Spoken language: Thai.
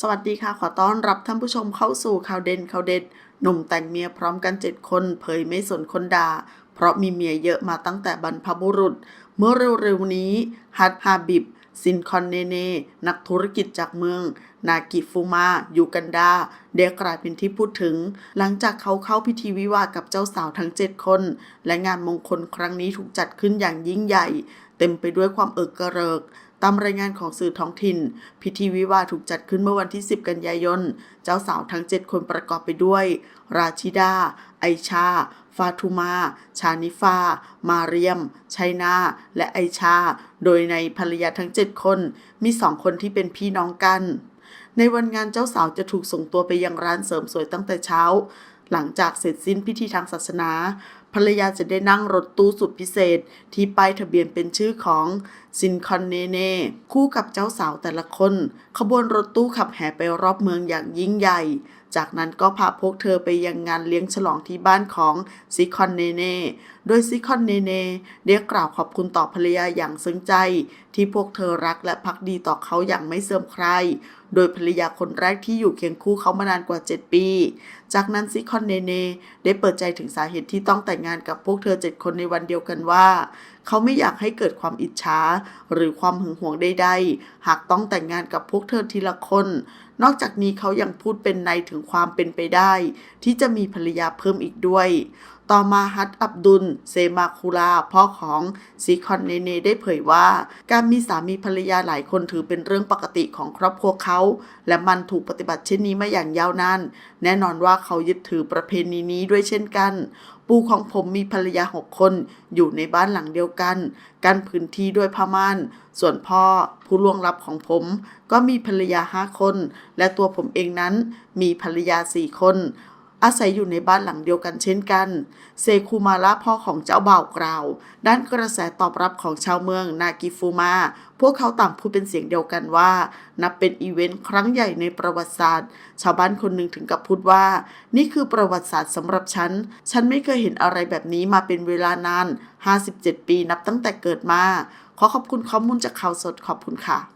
สวัสดีค่ะ ขอต้อนรับท่านผู้ชมเข้าสู่ข่าวเด่นข่าวเด็ด หนุ่มแต่งเมียพร้อมกัน 7 คน เผยไม่สนคนด่า เพราะมีเมียเยอะมาตั้งแต่บรรพบุรุษ เมื่อเร็วๆนี้ฮัตฮาบิบ ซินคอนเนเน นักธุรกิจจากเมือง นากิฟูมายูกันดาได้กลายเป็นที่พูดถึง หลังจากเขาเข้าพิธีวิวาห์กับเจ้าสาวทั้ง 7 คน และงานมงคลครั้งนี้ถูกจัดขึ้นอย่างยิ่งใหญ่ เต็มไปด้วยความเอิกกระเริก ตามรายงานของสื่อท้องถิ่น พิธีวิวาถูกจัดขึ้นเมื่อวันที่ 10 กันยายน เจ้าสาวทั้ง 7 คนประกอบไปด้วย ราชิดา ไอชา ฟาทูมา ชานิฟา มาเรียม ชัยนา และไอชา โดยในภรรยาทั้ง 7 คน มีสองคนที่เป็นพี่น้องกัน ในวันงานเจ้าสาวจะถูกส่งตัวไปยังร้านเสริมสวยตั้งแต่เช้า หลังจากเสร็จสิ้นพิธีทางศาสนาภรรยาจะได้นั่งรถตู้สุดพิเศษที่ป้ายทะเบียนเป็นชื่อของ ซินคอนเนเน่คู่กับเจ้าสาวแต่ละคน ขบวนรถตู้ขับแห่ไปรอบเมืองอย่างยิ่งใหญ่ จากนั้นก็พาพวกเธอไปยังงานเลี้ยงฉลองที่บ้านของซิคอนเนเน่โดยซิคอนเนเน่ได้กล่าวขอบคุณต่อภรรยาอย่างซึ้งใจ ที่พวกเธอรักและพักดีต่อเขาอย่างไม่เสื่อมใคลายโดยภรรยาคนแรกที่อยู่เคียงคู่เขามานานกว่า 7 ปี จากนั้นซิคอนเนเน่ได้เปิดใจถึงสาเหตุที่ต้องแต่งงานกับพวกเธอ 7 คนในวันเดียวกันว่า เขาไม่อยากให้เกิดความอิจฉาหรือความหึงหวงใดๆ หากต้องแต่งงานกับพวกเธอทีละคน นอกจากนี้เขายังพูดเป็นในถึงความเป็นไปได้ ที่จะมีภรรยาเพิ่มอีกด้วย ต่อมาฮัตอับดุล เซมาคูลาพ่อของซีคอนเนเนได้เผยว่า การมีสามีภรรยาหลายคนถือเป็นเรื่องปกติของครอบครัวเขา และมันถูกปฏิบัติเช่นนี้มาอย่างยาวนานแน่นอนว่าเขายึดถือประเพณีนี้ด้วยเช่นกันปู่ของผมมีภรรยาหกคนอยู่ในบ้านหลังเดียวกัน กันพื้นที่ด้วยผ้าม่าน ส่วนพ่อผู้ล่วงลับของผม ก็มีภรรยาห้าคน และตัวผมเองนั้นมีภรรยาสี่คน อาศัยอยู่ในบ้านหลังเดียวกันเช่นกัน เซคูมาระพ่อของเจ้าบ่าวกล่าว ด้านกระแสตอบรับของชาวเมืองนากิฟูมา พวกเขาต่างพูดเป็นเสียงเดียวกันว่า นับเป็นอีเวนต์ครั้งใหญ่ในประวัติศาสตร์ ชาวบ้านคนหนึ่งถึงกับพูดว่า นี่คือประวัติศาสตร์สำหรับฉัน ฉันไม่เคยเห็นอะไรแบบนี้มาเป็นเวลานาน 57 ปีนับตั้งแต่เกิดมา ขอขอบคุณข้อมูลจากข่าวสดขอบคุณค่ะ